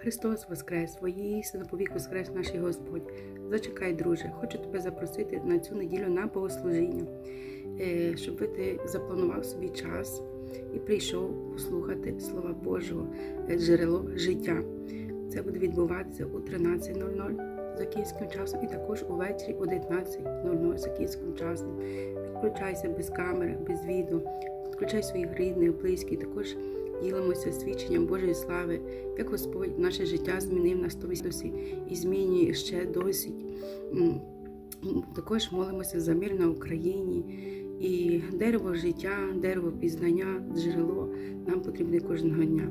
Христос Воскрес, воістину повік Воскрес наш Господь. Зачекай, друже, хочу тебе запросити на цю неділю на богослужіння, е, щоб ти запланував собі час і прийшов послухати Слова Божого, е, джерело життя. Це буде відбуватися у 13.00 за київським часом і також увечері о 19.00 за київським часом. Підключайся без камери, без відео, підключай своїх рідних, близьких, також ділимося свідченням Божої слави, як Господь наше життя змінив на 180 і змінює ще м, Також молимося за мир на Україні. І дерево життя, дерево пізнання, джерело нам потрібне кожного дня.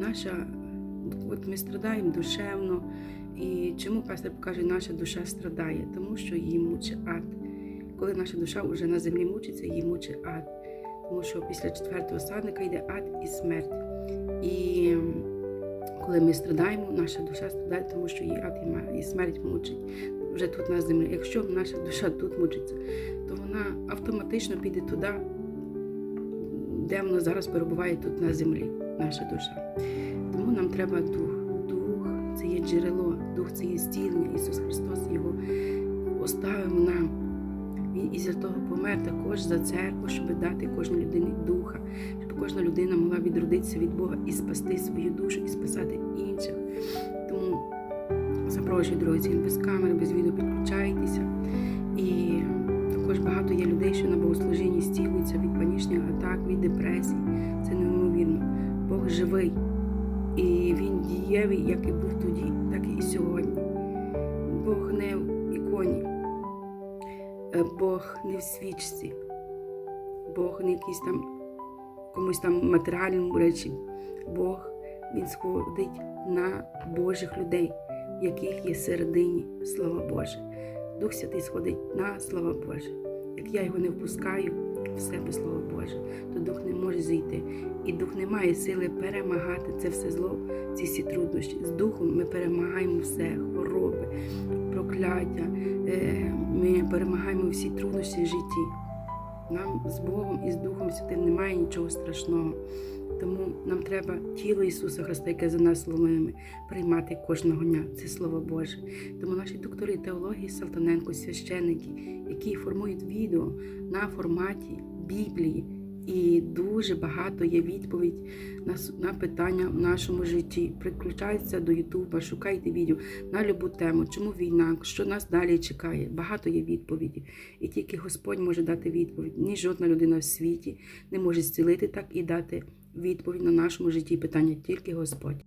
Наша, от ми страдаємо душевно. І чому пастор каже, наша душа страдає? Тому що її мучить ад. Коли наша душа вже на землі мучиться, її мучить ад тому що після четвертого садника йде ад і смерть. І коли ми страдаємо, наша душа страдає, тому що її ад і смерть мучить вже тут на землі. Якщо наша душа тут мучиться, то вона автоматично піде туди, де вона зараз перебуває тут на землі, наша душа. Тому нам треба дух. Дух це є джерело, дух це є зцілення. Ісус Христос також за церкву, щоб дати кожній людині духа, щоб кожна людина могла відродитися від Бога і спасти свою душу, і спасати інших. Тому запрошую, друзі, без камери, без відео підключайтеся. І також багато є людей, що на богослужінні стілуються від панічних атак, від депресій. Це неймовірно. Бог живий. І він дієвий, як і був тоді, так і сьогодні. Бог не в іконі. Е, Бог не в свічці, Бог не якийсь там комусь там матеріальному речі. Бог він сходить на Божих людей, в яких є середині слава Боже. Дух Святий сходить на слава Боже. Як я його не впускаю в себе слово Боже, то дух не може зійти. І дух не має сили перемагати це все зло, ці всі труднощі. З духом ми перемагаємо все, хвороби, прокляття. Е, Ми перемагаємо всі труднощі в житті. Нам з Богом і з Духом Святим немає нічого страшного. Тому нам треба тіло Ісуса Христа, яке за нас ломими, приймати кожного дня. Це Слово Боже. Тому наші доктори теології Салтаненко, священники, які формують відео на форматі Біблії. І дуже багато є відповідь на, на питання в нашому житті. Приключайтеся до Ютуба, шукайте відео на любу тему, чому війна, що нас далі чекає. Багато є відповіді. І тільки Господь може дати відповідь. Ні жодна людина в світі не може зцілити так і дати відповідь на нашому житті питання, тільки Господь.